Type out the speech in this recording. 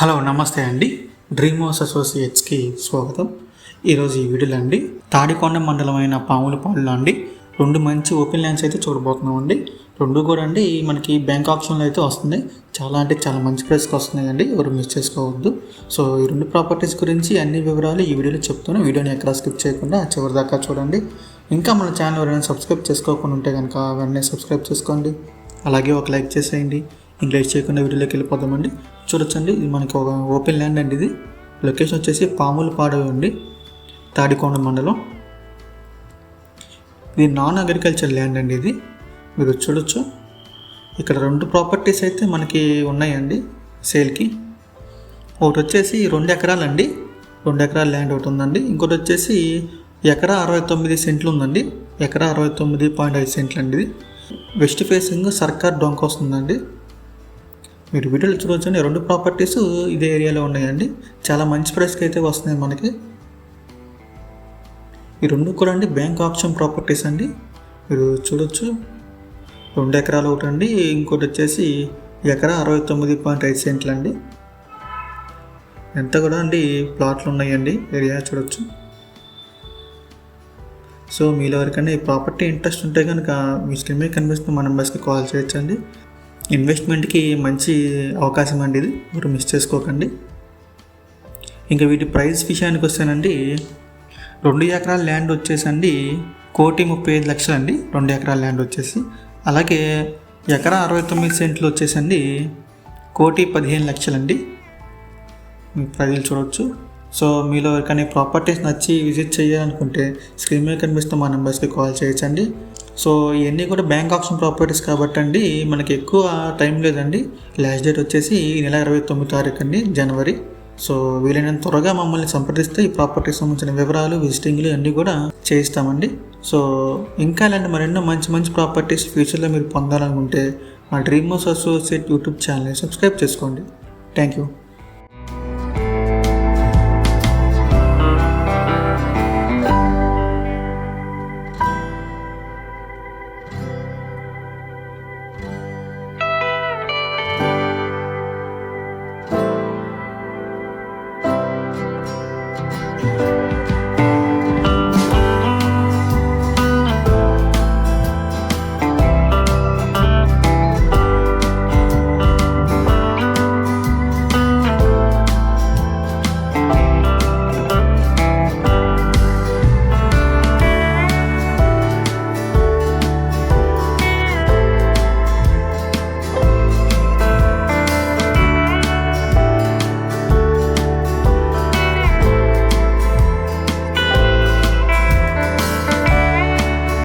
Hello నమస్తే అండి. Dream house అసోసియేట్స్కి స్వాగతం. ఈరోజు ఈ వీడియోలో అండి తాడికొండ మండలమైన పాములపాడులో అండి రెండు మంచి ఓపెన్ ల్యాండ్స్ అయితే చూడబోతున్నాం అండి రెండు కూడా అండి మనకి బ్యాంక్ ఆప్షన్లో అయితే వస్తుంది చాలా అంటే చాలా మంచి ప్రైస్కి వస్తున్నాయి అండి ఎవరు మిస్ చేసుకోవద్దు. సో ఈ రెండు ప్రాపర్టీస్ గురించి అన్ని వివరాలు ఈ వీడియోలో చెప్తున్నాను వీడియోని ఎక్కడ స్కిప్ చేయకుండా చివరి దాకా చూడండి. ఇంకా మన ఛానల్ ఎవరైనా సబ్స్క్రైబ్ చేసుకోకుండా ఉంటే కనుక వెంటనే సబ్స్క్రైబ్ చేసుకోండి. అలాగే ఒక లైక్ చేసేయండి. ఇంకా చేయకుండా వీడియోలోకి వెళ్ళిపోదామండి. చూడొచ్చండి. ఇది మనకి ఒక ఓపెన్ ల్యాండ్ అండి ఇది. లొకేషన్ వచ్చేసి పాములపాడు అండి తాడికొండ మండలం. ఇది నాన్ అగ్రికల్చర్ ల్యాండ్ అండి ఇది. మీరు చూడొచ్చు. ఇక్కడ రెండు ప్రాపర్టీస్ అయితే మనకి ఉన్నాయండి సేల్కి. ఒకటి వచ్చేసి రెండు ఎకరాలండి. రెండు ఎకరాల ల్యాండ్ ఒకటి ఉందండి. ఇంకోటి వచ్చేసి ఎకరా అరవై తొమ్మిది సెంట్లు ఉందండి. ఎకరా అరవై తొమ్మిది పాయింట్ ఐదు సెంట్లు అండి ఇది. వెస్ట్ ఫేసింగ్ సర్కార్ డొంక వస్తుందండి మీరు వీడియోలో చూడవచ్చండి రెండు ప్రాపర్టీస్ ఇదే ఏరియాలో ఉన్నాయండి. చాలా మంచి ప్రైస్కి అయితే వస్తున్నాయి మనకి. ఈ రెండు కూడా అండి బ్యాంక్ ఆప్షన్ ప్రాపర్టీస్ అండి. మీరు చూడొచ్చు. రెండు ఎకరాలు ఒకటి అండి. ఇంకోటి వచ్చేసి ఎకరా అరవై తొమ్మిది పాయింట్ ఐదు సెంట్లు అండి. ఎంత కూడా అండి ప్లాట్లు ఉన్నాయండి. ఏరియా చూడొచ్చు. సో మీలో ఎవరికైనా ఈ ప్రాపర్టీ ఇంట్రెస్ట్ ఉంటే కనుక మీ స్క్రీన్ మీద కనిపిస్తున్న మా నెంబర్స్కి కాల్ చేయొచ్చండి. ఇన్వెస్ట్మెంట్కి మంచి అవకాశం అండి ఇది. మీరు మిస్ చేసుకోకండి. ఇంకా వీటి ప్రైస్ విషయానికి వస్తేనండి. రెండు ఎకరాల ల్యాండ్ వచ్చేసండి కోటి ముప్పై ఐదు లక్షలు అండి రెండు ఎకరాల ల్యాండ్ వచ్చేసి. అలాగే ఎకరా అరవై తొమ్మిది సెంట్లు వచ్చేసండి కోటి పదిహేను లక్షలండి. మీ ప్రజలు చూడవచ్చు సో మీలో ఎవరికైనా ప్రాపర్టీస్ నచ్చి విజిట్ చేయాలనుకుంటే స్క్రీన్ మీద కనిపిస్తున్న మా నెంబర్స్కి కాల్ చేయొచ్చండి. సో ఇవన్నీ కూడా బ్యాంక్ ఆప్షన్ ప్రాపర్టీస్ కాబట్టి అండి మనకి ఎక్కువ టైం లేదండి. లాస్ట్ డేట్ వచ్చేసి ఈ నెల ఇరవై తొమ్మిది తారీఖు అండి జనవరి. సో వీలైనంత త్వరగా మమ్మల్ని సంప్రదిస్తే ఈ ప్రాపర్టీకి సంబంధించిన వివరాలు విజిటింగ్లు అన్నీ కూడా చేయిస్తామండి. సో ఇంకా ఇలాంటి మరెన్నో మంచి మంచి ప్రాపర్టీస్ ఫ్యూచర్లో మీరు పొందాలనుకుంటే మా డ్రీమ్ హౌస్ అసోసియేట్ యూట్యూబ్ ఛానల్ని సబ్స్క్రైబ్ చేసుకోండి. Thank you Bye.